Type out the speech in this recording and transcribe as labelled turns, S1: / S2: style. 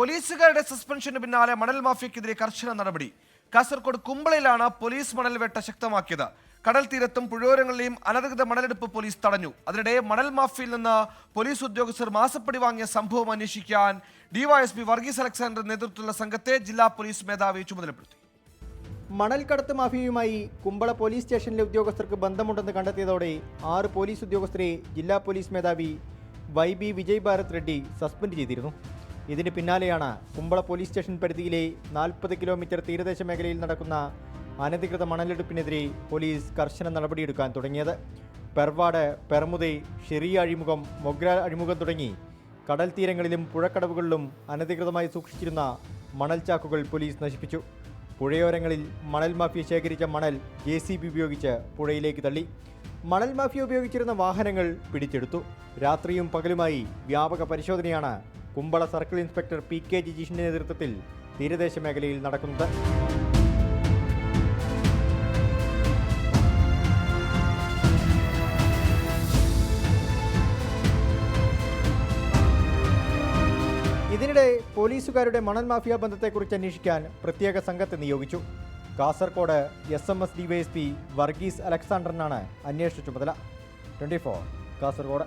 S1: പോലീസുകാരുടെ സസ്പെൻഷന് പിന്നാലെ മണൽ മാഫിയക്കെതിരെ കർശന നടപടി. കാസർഗോഡ് കുമ്പളയിലാണ് പോലീസ് മണൽ വേട്ട ശക്തമാക്കിയത്. കടൽ തീരത്തും പുഴയോരങ്ങളിലെയും അനധികൃത മണലെടുപ്പ് പോലീസ് തടഞ്ഞു. അതിനിടെ മണൽ മാഫിയിൽ നിന്ന് പോലീസ് ഉദ്യോഗസ്ഥർ മാസപ്പടി വാങ്ങിയ സംഭവം അന്വേഷിക്കാൻ ഡിവൈഎസ്പി വർഗീസ് അലക്സാണ്ടർ നേതൃത്വത്തിലുള്ള സംഘത്തെ ജില്ലാ പോലീസ് മേധാവി ചുമതലപ്പെടുത്തി.
S2: മണൽക്കടത്ത് മാഫിയയുമായി കുമ്പള പോലീസ് സ്റ്റേഷനിലെ ഉദ്യോഗസ്ഥർക്ക് ബന്ധമുണ്ടെന്ന് കണ്ടെത്തിയതോടെ ആറ് പോലീസ് ഉദ്യോഗസ്ഥരെ ജില്ലാ പോലീസ് മേധാവി Y B Vijay Bharat Reddy suspend ചെയ്തിരുന്നു. ഇതിന് പിന്നാലെയാണ് കുമ്പള പോലീസ് സ്റ്റേഷൻ പരിധിയിലെ നാൽപ്പത് കിലോമീറ്റർ തീരദേശ മേഖലയിൽ നടക്കുന്ന അനധികൃത മണലെടുപ്പിനെതിരെ പോലീസ് കർശന നടപടിയെടുക്കാൻ തുടങ്ങിയത്. പെർവാട് പെർമുദൈ ഷെറിയ അഴിമുഖം മൊഗ്ര അഴിമുഖം തുടങ്ങി കടൽ തീരങ്ങളിലും പുഴക്കടവുകളിലും അനധികൃതമായി സൂക്ഷിച്ചിരുന്ന മണൽ ചാക്കുകൾ പോലീസ് നശിപ്പിച്ചു. പുഴയോരങ്ങളിൽ മണൽ മാഫിയ ശേഖരിച്ച മണൽ ജെ സി ബി ഉപയോഗിച്ച് പുഴയിലേക്ക് തള്ളി. മണൽ മാഫിയ ഉപയോഗിച്ചിരുന്ന വാഹനങ്ങൾ പിടിച്ചെടുത്തു. രാത്രിയും പകലുമായി വ്യാപക പരിശോധനയാണ് Kumbla circle inspector P K ജിജീഷിന്റെ നേതൃത്വത്തിൽ തീരദേശ മേഖലയിൽ നടക്കുന്നത്. ഇതിനിടെ പോലീസുകാരുടെ മണൽ മാഫിയ ബന്ധത്തെക്കുറിച്ച് അന്വേഷിക്കാൻ പ്രത്യേക സംഘത്തെ നിയോഗിച്ചു. Kasaragod S M S DYSP Varghese അലക്സാണ്ടറിനാണ് അന്വേഷണ ചുമതല. Twenty four Kasaragod